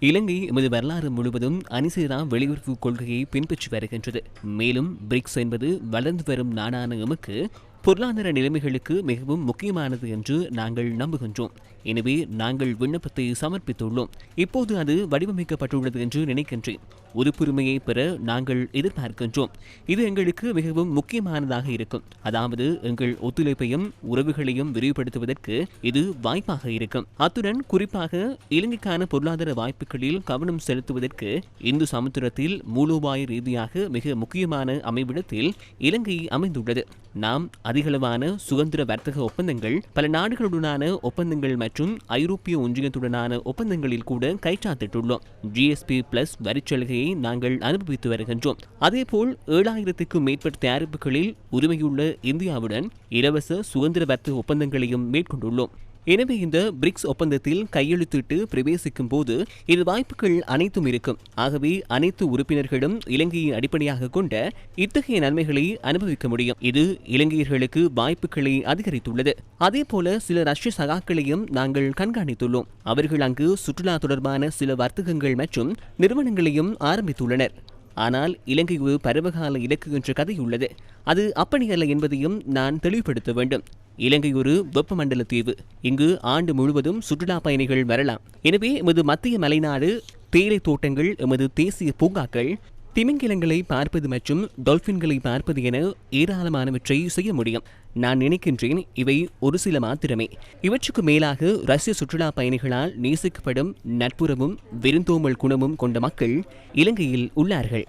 இலங்கை எமது வரலாறு முழுவதும் அணிசேரா வெளியுறவு கொள்கையை பின்பற்றி வருகின்றது. மேலும் பிரிக்ஸ் என்பது வளர்ந்து வரும் நாடான எமக்கு பொருளாதார நிலைமைகளுக்கு மிகவும் முக்கியமானது என்று நாங்கள் நம்புகின்றோம். எனவே நாங்கள் விண்ணப்பத்தை சமர்ப்பித்துள்ளோம். இப்போது அது வடிவமைக்கப்பட்டுள்ளது என்று நினைக்கின்றேன். உறுப்புரிமையை பெற நாங்கள் எதிர்பார்க்கின்றோம். இது எங்களுக்கு மிகவும் முக்கியமானதாக இருக்கும். அதாவது எங்கள் ஒத்துழைப்பையும் உறவுகளையும் விரிவுபடுத்துவதற்கு இது வாய்ப்பாக இருக்கும். அத்துடன் குறிப்பாக இலங்கைக்கான பொருளாதார வாய்ப்புகளில் கவனம் செலுத்துவதற்கு இந்து சமுத்திரத்தில் மூலோபாய ரீதியாக மிக முக்கியமான அமைவிடத்தில் இலங்கை அமைந்துள்ளது. நாம் அதிகளவான சுதந்திர வர்த்தக ஒப்பந்தங்கள் பல நாடுகளுடனான ஒப்பந்தங்கள் மற்றும் ஐரோப்பிய ஒன்றியத்துடனான ஒப்பந்தங்களில் கூட கைச்சாத்திட்டுள்ளோம். ஜிஎஸ்பி பிளஸ் வரிச்சலுகையை நாங்கள் அனுபவித்து வருகின்றோம். அதேபோல் ஏழாயிரத்துக்கும் மேற்பட்ட தயாரிப்புகளில் உரிமையுள்ள இந்தியாவுடன் இலவச சுதந்திர வர்த்தக ஒப்பந்தங்களையும் மேற்கொண்டுள்ளோம். எனவே இந்த பிரிக்ஸ் ஒப்பந்தத்தில் கையெழுத்திட்டு பிரவேசிக்கும் போது இது வாய்ப்புகள் அனைத்தும் இருக்கும் ஆகவே அனைத்து உறுப்பினர்களும் இலங்கையை அடிப்படையாக கொண்ட இத்தகைய நன்மைகளை அனுபவிக்க முடியும். இது இலங்கையர்களுக்கு வாய்ப்புகளை அதிகரித்துள்ளது. அதே போல சில ரஷ்ய சகாக்களையும் நாங்கள் கண்காணித்துள்ளோம். அவர்கள் அங்கு சுற்றுலா தொடர்பான சில வர்த்தகங்கள் மற்றும் நிறுவனங்களையும் ஆரம்பித்துள்ளனர். ஆனால் இலங்கை ஒரு பருவகால இலக்கு என்ற கதை உள்ளது. அது அப்படி அல்ல என்பதையும் நான் தெளிவுபடுத்த வேண்டும். இலங்கை ஒரு வெப்பமண்டல தீவு. இங்கு ஆண்டு முழுவதும் சுற்றுலா பயணிகள் வரலாம். எனவே எமது மத்திய மலைநாடு தேயிலை தோட்டங்கள் எமது தேசிய பூங்காக்கள் திமிங்கிலங்களை பார்ப்பது மற்றும் டால்பின்களை பார்ப்பது என ஏராளமானவற்றை செய்ய முடியும். நான் நினைக்கின்றேன் இவை ஒரு சில மாத்திரமே. இவற்றுக்கு மேலாக ரஷ்ய சுற்றுலா பயணிகளால் நேசிக்கப்படும் நட்புறவும் விருந்தோமல் குணமும் கொண்ட மக்கள் இலங்கையில் உள்ளார்கள்.